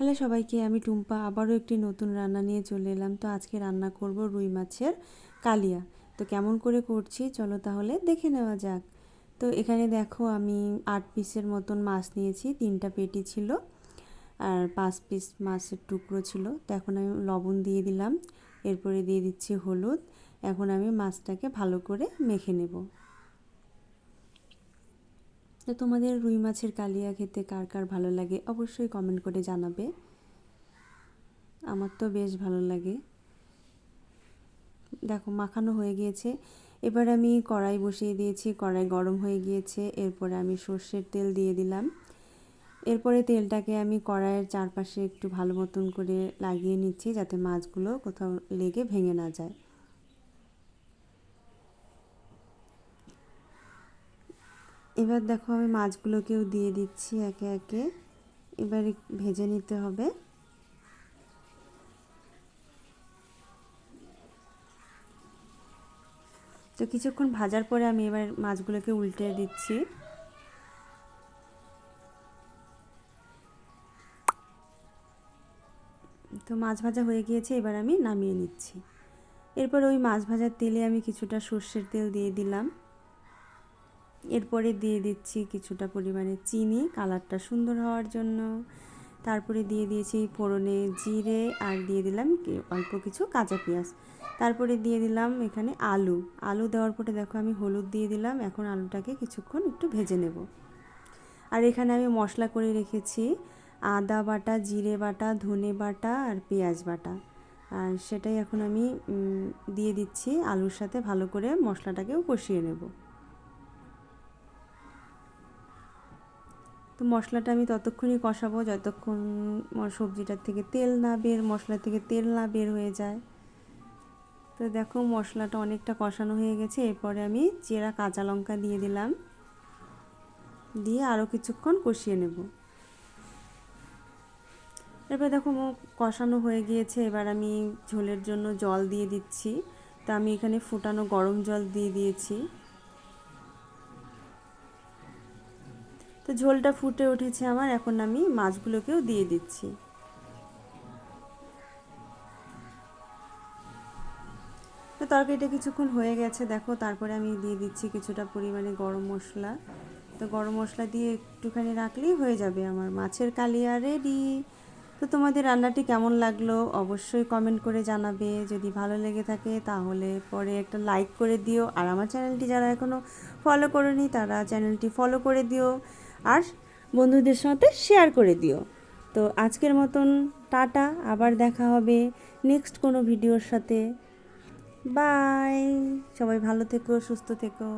Hello সবাইকে আমি টুম্পা আবারও একটি নতুন রান্না নিয়ে চলে এলাম। তো আজকে রান্না করব রুই মাছের কালিয়া। তো কেমন করে করছি চলো তাহলে দেখে নেওয়া যাক। তো এখানে দেখো আমি আট পিসের মতন মাছ নিয়েছি, তিনটা পেটি ছিল আর পাঁচ পিস মাছের টুকরো ছিল। তো এখন আমি লবণ দিয়ে দিলাম, এরপরে দিয়ে দিচ্ছি হলুদ। এখন আমি মাছটাকে ভালো করে মেখে নেব। তো তোমাদের রুই মাছের কালিয়া খেতে কার কার ভালো লাগে অবশ্যই কমেন্ট করে জানাবে। আমার তো বেশ ভালো লাগে। দেখো, মাখানো হয়ে গিয়েছে। এবার আমি কড়াই বসিয়ে দিয়েছি, কড়াই গরম হয়ে গিয়েছে। এরপরে আমি সর্ষের তেল দিয়ে দিলাম। এরপরে তেলটাকে আমি কড়াইয়ের চারপাশে একটু ভালো মতন করে লাগিয়ে নিচ্ছি যাতে মাছগুলো কোথাও লেগে ভেঙে না যায়। এবার দেখো আমি মাছগুলোকেও দিয়ে দিচ্ছি একে একে। এবার ভেজে নিতে হবে। তো কিছুক্ষণ ভাজার পরে আমি এবার মাছগুলোকে উল্টে দিচ্ছি। তো মাছ ভাজা হয়ে গিয়েছে, এবার আমি নামিয়ে নিচ্ছি। এরপর ওই মাছ ভাজার তেলে আমি কিছুটা সর্ষের তেল দিয়ে দিলাম। এরপরে দিয়ে দিচ্ছি কিছুটা পরিমাণে চিনি, কালারটা সুন্দর হওয়ার জন্য। তারপরে দিয়ে দিয়েছি ফোড়নে জিরে আর দিয়ে দিলাম অল্প কিছু কাঁচা পেঁয়াজ। তারপরে দিয়ে দিলাম এখানে আলু। আলু দেওয়ার পরে দেখো আমি হলুদ দিয়ে দিলাম, এখন আলুটাকে কিছুক্ষণ একটু ভেজে নেব। আর এখানে আমি মশলা করে রেখেছি আদা বাটা, জিরে বাটা, ধনে বাটা আর পেঁয়াজ বাটা। আর সেটাই এখন আমি দিয়ে দিচ্ছি আলুর সাথে ভালো করে মশলাটাকেও কষিয়ে নেব। তো মশলাটা আমি ততক্ষণই কষাবো, যতক্ষণ সবজিটার থেকে তেল না বের মশলা থেকে তেল না বের হয়ে যায়। তো দেখো মশলাটা অনেকটা কষানো হয়ে গেছে, এরপরে আমি চেরা কাঁচা লঙ্কা দিয়ে দিলাম। দিয়ে আরও কিছুক্ষণ কষিয়ে নেব। এরপর দেখো কষানো হয়ে গিয়েছে, এবার আমি ঝোলের জন্য জল দিয়ে দিচ্ছি। তা আমি এখানে ফুটানো গরম জল দিয়ে দিয়েছি। তো ঝোলটা ফুটে উঠেছে আমার, এখন আমি মাছগুলোকেও দিয়ে দিচ্ছি। তো তরকারিটা কিছুক্ষণ হয়ে গেছে, দেখো, তারপরে আমি দিয়ে দিচ্ছি কিছুটা পরিমাণে গরম মশলা। তো গরম মশলা দিয়ে একটুখানি রাখলেই হয়ে যাবে আমার মাছের কালিয়া রেডি তো তোমাদের রান্নাটি কেমন লাগল অবশ্যই কমেন্ট করে জানাবে। যদি ভালো লেগে থাকে তাহলে পরে একটা লাইক করে দিও। আর আমার চ্যানেলটি যারা এখনও ফলো করেনি তারা চ্যানেলটি ফলো করে দিও। আর বন্ধুদের সাথে শেয়ার করে দিও। তো আজকের মতন টাটা, আবার দেখা হবে নেক্সট কোনো ভিডিওর সাথে। বাই সবাই ভালো থেকো, সুস্থ থেকো।